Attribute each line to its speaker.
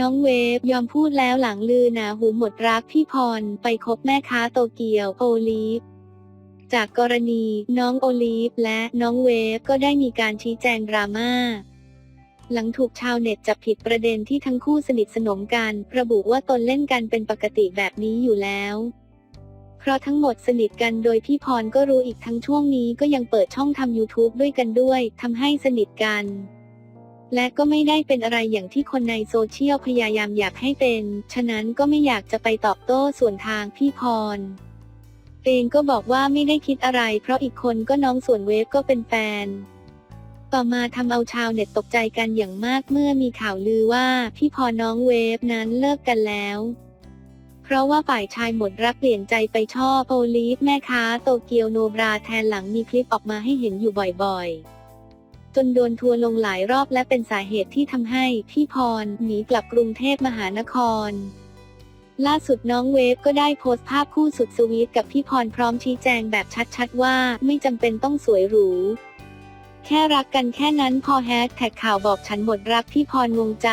Speaker 1: น้องเวฟยอมพูดแล้วหลังลือหนาหูหมดรักพี่พรไปคบแม่ค้าโตเกียวโอลีฟจากกรณีน้องโอลีฟและน้องเวฟก็ได้มีการชี้แจงดราม่าหลังถูกชาวเน็ตจับผิดประเด็นที่ทั้งคู่สนิทสนมกันระบุว่าตนเล่นกันเป็นปกติแบบนี้อยู่แล้ว เพราะทั้งหมดสนิทกันโดยพี่พรก็รู้อีกทั้งช่วงนี้ก็ยังเปิดช่องทำ YouTube ด้วยกันด้วยทำให้สนิทกัน และก็ไม่ได้เป็นอะไรอย่างที่คนในโซเชียลพยายามอยากให้เป็น ฉะนั้นก็ไม่อยากจะไปตอบโต้ส่วนทางพี่พร เองก็บอกว่าไม่ได้คิดอะไร เพราะอีกคนก็น้องส่วนเวฟก็เป็นแฟน ต่อมาทำเอาชาวเน็ตตกใจกันอย่างมากเมื่อมีข่าวลือว่าพี่พรน้องเวฟนั้นเลิกกันแล้ว เพราะว่าฝ่ายชายหมดรักเปลี่ยนใจไปชอบโอลีฟแม่ค้าโตเกียวโนบราแทนหลังมีคลิปออกมาให้เห็นอยู่บ่อยๆ จนโดนทัวร์ลงหลายรอบและเป็นสาเหตุที่ทำให้พี่พรหนีกลับกรุงเทพมหานคร ล่าสุดน้องเวฟก็ได้โพสต์ภาพคู่สุดสวีทกับพี่พรพร้อมชี้แจงแบบชัดๆว่าไม่จำเป็นต้องสวยหรูแค่รักกันแค่นั้นพอแฮชแท็กข่าวบอกฉันหมดรักพี่พรงงใจ